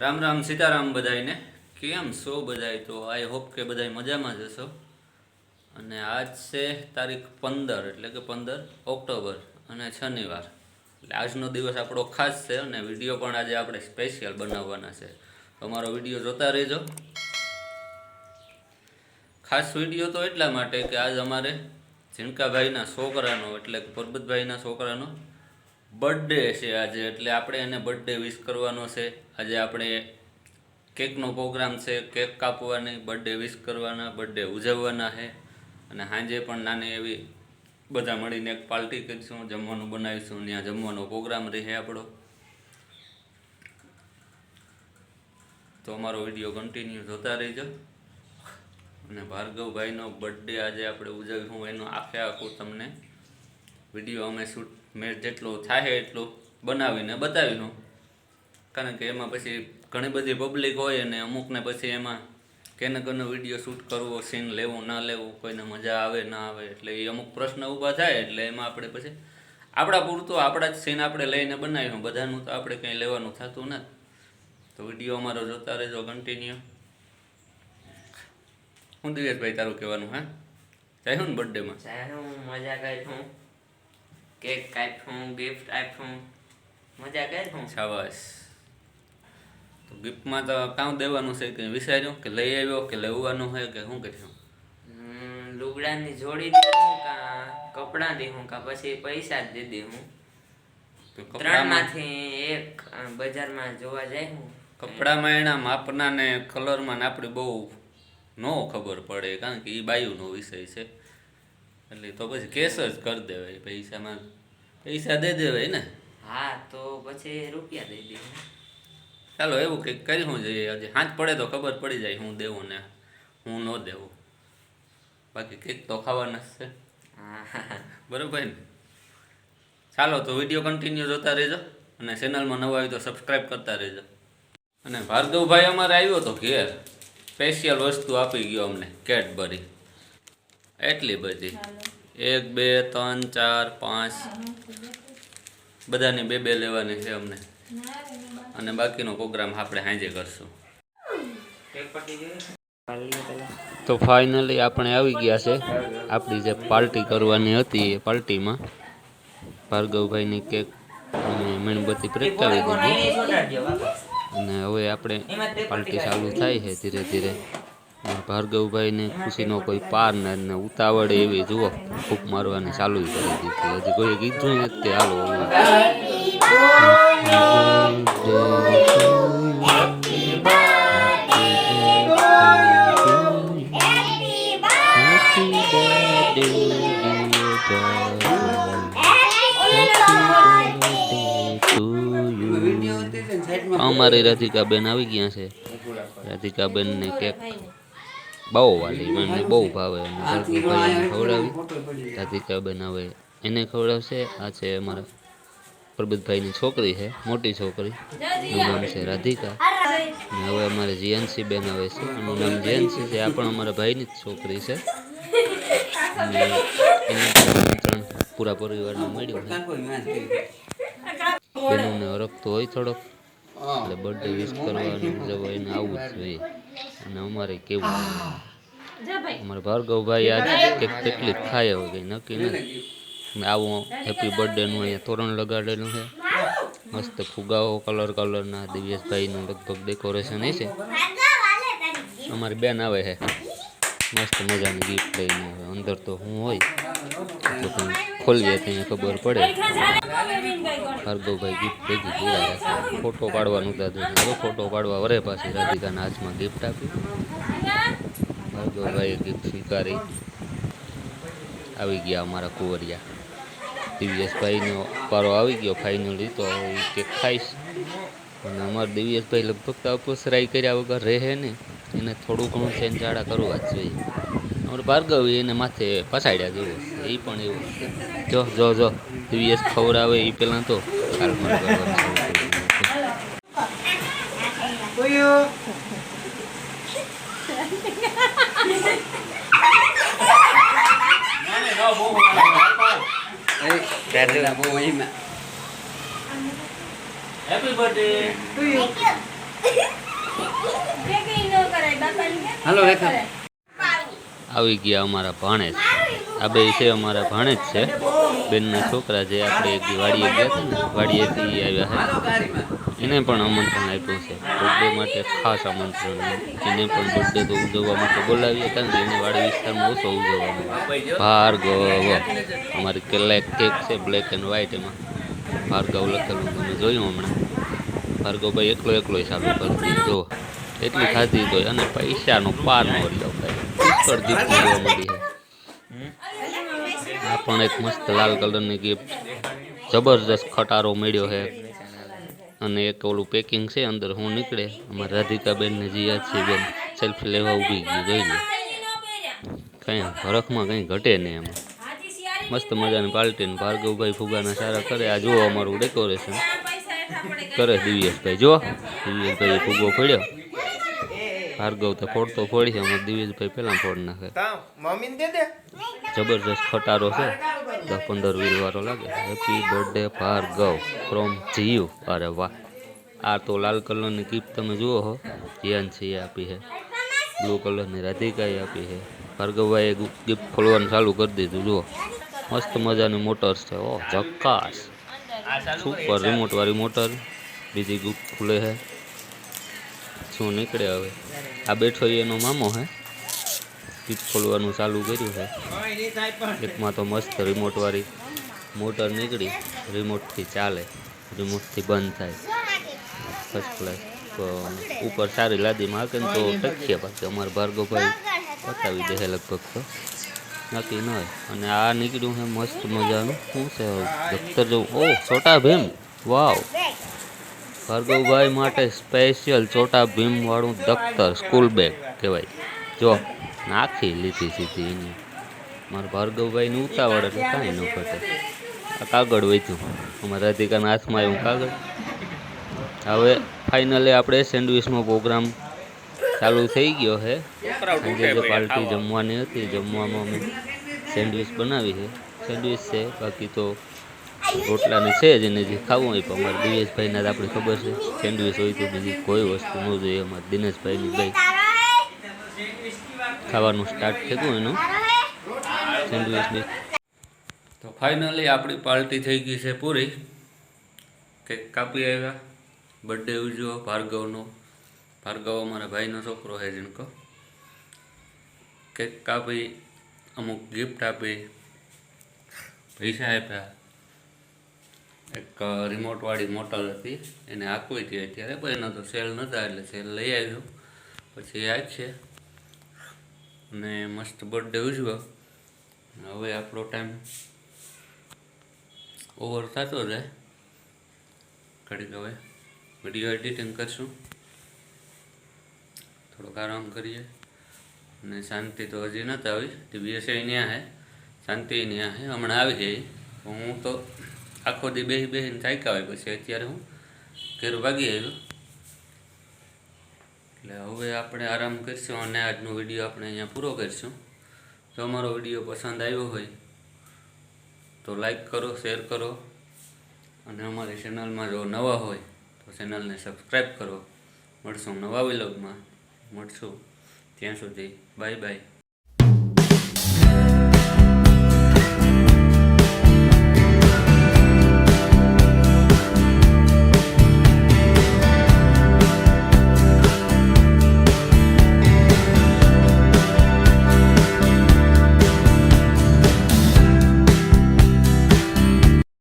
રામ રામ સીતારામ બધાયને. કેમ છો બધાય? તો આઈ હોપ કે બધાય મજામાં જ હશો. અને આજ છે તારીખ પંદર, એટલે કે પંદર ઓક્ટોબર અને શનિવાર. એટલે આજનો દિવસ આપણો ખાસ છે અને વીડિયો પણ આજે આપણે સ્પેશિયલ બનાવવાના છે. અમારો વીડિયો જોતા રહેજો. ખાસ વીડિયો તો એટલા માટે કે આજ અમારે ઝીણકાભાઈના છોકરાનો, એટલે કે પરબતભાઈના છોકરાનો બર્થડે છે આજે, એટલે આપણે એને બર્થડે વિશ કરવાનો છે. આજે આપણે કેકનો પ્રોગ્રામ છે કેક કાપવાની બર્થડે વિશ કરવાના બર્થડે ઉજવવાના છે. અને સાંજે પણ નાની એવી બધા મળીને એક પાર્ટી કરીશું, જમવાનું બનાવીશું, ત્યાં જમવાનો પ્રોગ્રામ રહે આપણો. તો અમારો વીડિયો કન્ટિન્યુ જોતા રહીજો. અને ભાર્ગવભાઈનો બર્થડે આજે આપણે ઉજવીશું એનું આખે આખું તમને વીડિયો અમે શૂટ મેં જેટલો થાય એટલું બનાવીને બતાવીશું કારણ કે એમાં પછી ઘણી બધી પબ્લિક હોય અને અમુકને પછી એમાં કેને કેનો વીડિયો શૂટ કરવો સીન લેવો, ના લેવું, કોઈને મજા આવે, ના આવે, એટલે એ અમુક પ્રશ્ન ઊભા થાય, એટલે એમાં આપણે પછી આપણા પૂરતું આપણા જ સીન આપણે લઈને બનાવીશું બધાનું તો આપણે કંઈ લેવાનું થતું નથી. તો વીડિયો અમારો જોતા રહેજો કન્ટિન્યુ હું દિવેશભાઈ તારું કહેવાનું, હા? ચાહ્યું ને બર્થડેમાં ચાહું મજા કાઢું કેક આપ્યું ગિફ્ટ આપ્યું. મજા કાઢું શાબાશ. તો ગિફ્ટમાં તો કાં દેવાનું છે કે વિચાર્યું કે લઈ આવ્યો કે લેવાનું હોય કે શું કર્યું લુગડાની જોડી દેવું કા કપડાં દેવું કા પછી પૈસા જ દીધી હું. તો ત્રણ એક બજારમાં જોવા જાય હું. કપડામાં એના માપના ને કલરમાં ને આપણે બહુ નો ખબર પડે કારણ કે એ બાયુનો વિષય છે. એટલે તો પછી કેસ જ કરી દેવાય પૈસામાં પૈસા દે દેવાય ને? હા તો પછી રૂપિયા દઈ દે. ચાલો એવું કંઈક કર્યું જોઈએ. આજે હાથ પડે તો ખબર પડી જાય હું દેવું ને હું ન દેવું. બાકી કેક તો ખાવાના છે. હા. બરોબર ને? ચાલો તો વીડિયો કન્ટિન્યુ જોતા રહેજો અને ચેનલમાં નવા આવી તો સબસ્ક્રાઈબ કરતા રહેજો. અને ભાર્ગવભાઈ અમારે આવ્યો તો ઘેર. સ્પેશિયલ વસ્તુ આપી ગયો અમને કેડબરી. એટલી બધી. એક, બે, ત્રણ, ચાર, પાંચ. બધાની બે બે લેવાની છે અમને. અને બાકીનો પ્રોગ્રામ આપણે સાંજે કરશું. તો ફાઇનલી આપણે આવી ગયા છે. આપણી જે પાર્ટી કરવાની હતી એ પાર્ટીમાં ભાર્ગવભાઈની કેક અને મીણબત્તી પ્રગટાવી દીધી. અને હવે આપણે પાર્ટી ચાલુ થાય છે ધીરે ધીરે. ભાર્ગવભાઈને ખુશીનો કોઈ પાર ને એને ઉતાવળે એવી જુઓ, ફૂંક મારવાની ચાલુ કરી દીધી હજી કોઈ કીધું નથી હાલો અમારી રાધિકાબેન આવી ગયા છે. રાધિકાબેનને કેક બહુ વાલી મને બહુ ભાવે. ખવડાવી રાધિકાબેન હવે એને ખવડાવશે આ છે અમારા પરબતભાઈની છોકરી છે મોટી છોકરી. એનું નામ છે રાધિકા. હવે અમારે જીએનસી બેન આવે છે એનું નામ જીએનસી છે આ પણ અમારા ભાઈની જ છોકરી છે. ત્રણ પૂરા પરિવારને મળ્યું છે. બેનોને હરખ તો હોય થોડોક. એટલે બર્થડે વિશ કરવાનું જવાય આવું જ જોઈએ. અને અમારે કેવું અમારે ભાર્ગવભાઈ આજ કંઈક તકલીફ થાય હવે કંઈ નક્કી નથી. ને આવું હેપી બર્થડેનું અહીંયા તોરણ લગાડેલું છે. મસ્ત ફુગાઓ કલર કલરના દિવ્યેશભાઈનું લગભગ ડેકોરેશન છે અમારી બેન આવે છે. મસ્ત મજાની ગિફ્ટ લઈને આવે. અંદર તો હું હોય. ખોલીએ ત્યાં ખબર પડે. ભાઈ ગિફ્ટ ભેગી જોયા ફોટો પાડવાનું દાદુ હવે ફોટો પાડવા વરે પાછી રાધિકાના હાથમાં ગિફ્ટ આપી. ભાર્ગવભાઈએ ગિફ્ટ સ્વીકારી. આવી ગયા અમારા કુંવરિયા. દિવ્યેશભાઈનો પારો આવી ગયો ફાઇનલી તો કે ખાઈશ. અને અમારા દિવ્યેશભાઈ લગભગ તો અપસરાઈ કર્યા વગર રહે ને એને થોડું ઘણું ચેન્જાડા કરવા જ જોઈએ. અમારે ભાર્ગવ એને માથે પસાડ્યા જેવો એ પણ એવું જો જો જો જો. ખબર ખવડાવે એ પહેલાં તો. હેપી બર્થડે હાલો રેખા આવી ગયા અમારા ભાણેજ. આ બે છે અમારા ભાણેજ છે. બેનના છોકરા જે આપણે એક વાડીએ ગયા હતા ને વાડીએથી આવ્યા છે એને પણ આમંત્રણ આપ્યું છે. બર્થડે માટે ખાસ આમંત્રણ એને પણ બર્થડે તો ઉજવવા માટે બોલાવીએ હતા ને, એને વાડી વિસ્તારમાં ઓછો ઉજવવાનો ભાર્ગવ, અમારી કેલેક કેક છે બ્લેક એન્ડ વ્હાઈટ એમાં. ભાર્ગવ લખેલું તમે જોયું હમણાં? ભાર્ગવભાઈ એકલો એકલો ચાલુ કરતી જો. એટલી ખાધી તો અને પૈસાનો પાર નો રહ્યો. ભાઈ પુષ્કળ દીપી જોવા મળી છે આ પણ એક મસ્ત લાલ કલરની ગિફ્ટ જબરજસ્ત ખટારો મળ્યો છે. અને એક ઓલું પેકિંગ છે અંદર હું નીકળે. અમારે રાધિકાબેન ને છે બેન સેલ્ફી લેવા ઊભી ગઈ જોઈ લે કંઈ હરખમાં કંઈ ઘટે નહીં એમાં મસ્ત મજાની પાર્ટી ભાર્ગવભાઈ ફુગાના સારા કરે. આ જુઓ અમારું ડેકોરેશન કરે દિવ્યેશભાઈ જો દિવ્યેશભાઈ ફુગો ફોડ્યો. ભાર્ગવ તો ફોડતો ફોડી છે અમારે દિવ્યેશભાઈ પહેલાં ફોડ નાખે. મમ્મીને દે દે. જબરજસ્ત ખટારો છે. દસ પંદર વીલ વાળો લાગે. Happy birthday Bhargav. ફ્રોમ જીયુ અરે વાહ. આ તો લાલ કલરની ગિફ્ટ તમે જુઓ હો. જીયાન છે આપી છે. બ્લુ કલરની રાધિકાએ આપી છે. ભાર્ગવભાઈએ ગિફ્ટ ખોલવાનું ચાલુ કરી દીધું. જુઓ. મસ્ત મજાની મોટર્સ છે. ઓ જક્કાસ સુપર રિમોટ વાળી મોટર. બીજી ગિફ્ટ ખુલે છે. શું નીકળે હવે? આ બેઠો એનો મામો હે. ગિફ્ટ ખોલવાનું ચાલુ કર્યું છે એકમાં તો મસ્ત રિમોટવાળી મોટર નીકળી. રિમોટથી ચાલે. રિમોટથી બંધ થાય. ફર્સ્ટ ક્લાસ ઉપર સારી લાદીમાં હાકે ને તો ટકીએ પાછી. અમારા ભાર્ગવભાઈ બતાવી દે લગભગ તો. નક્કી ન હોય. અને આ નીકળ્યું છે મસ્ત મજાનું. શું છે? દફતર જવું. ઓ છોટા ભીમ. વાવ. ભાર્ગવભાઈ માટે સ્પેશિયલ છોટા ભીમવાળું દફતર સ્કૂલ બેગ કહેવાય. જો, નાખી લીધી સીધી એની. મારા ભાર્ગવભાઈની ઉતાવળ એટલે કાંઈ ન ઘટે. આ કાગળ વેચ્યું. અમારા રાધિકાના હાથમાં આવ્યું કાગળ. હવે ફાઇનલી આપણે સેન્ડવિચનો પ્રોગ્રામ ચાલુ થઈ ગયો છે. સાંજે જે પાર્ટી જમવાની હતી. જમવામાં અમે સેન્ડવિચ બનાવી છે. સેન્ડવિચ છે, બાકી તો રોટલાની છે જ એને જે ખાવું હોય પણ અમારે દિનેશભાઈના આપણે ખબર છે. સેન્ડવિચ હોય તો બીજી કોઈ વસ્તુ ન જોઈએ. અમારે દિનેશભાઈની ભાઈ ખાવાનું સ્ટાર્ટ થયું એનું. સેન્ડવિચની. તો ફાઇનલી આપણી પાર્ટી થઈ ગઈ છે પૂરી. કેક કાપી આવ્યા. બર્થડે ઉજવો, ભાર્ગવનો. ભાર્ગવ અમારા ભાઈનો છોકરો છે જેનકો. કેક કાપી, અમુક ગિફ્ટ આપી, પૈસા આપ્યા. એક રિમોટવાળી મોટર હતી. એને આખવી હતી અત્યારે, પણ એના તો સેલ નહોતા એટલે સેલ લઈ આવ્યો. પછી છે. અને મસ્ત બર્થડે ઉજવ્યો. હવે આપણો ટાઈમ ઓવર થતો જાય. ઘડીક હવે વીડિયો એડિટિંગ કરશું. થોડોક આરામ કરીએ. અને શાંતિ તો હજી નહોતા આવી. છે ત્યાં હે. શાંતિ ત્યાં હે. હમણાં આવી જાય હું તો આખો દી બેસી બેસીને ચાક્યા હોય પછી અત્યારે હું ઘેર ભાગી આવ્યો. એટલે હવે આપણે આરામ કરીશું અને આજનો વીડિયો આપણે અહીંયા પૂરો કરીશું. જો અમારો વીડિયો પસંદ આવ્યો હોય તો લાઈક કરો શેર કરો અને અમારી ચેનલમાં જો નવા હોય તો ચેનલને સબસ્ક્રાઈબ કરો. મળશું નવા વિલોગમાં મળશું. ત્યાં સુધી બાય બાય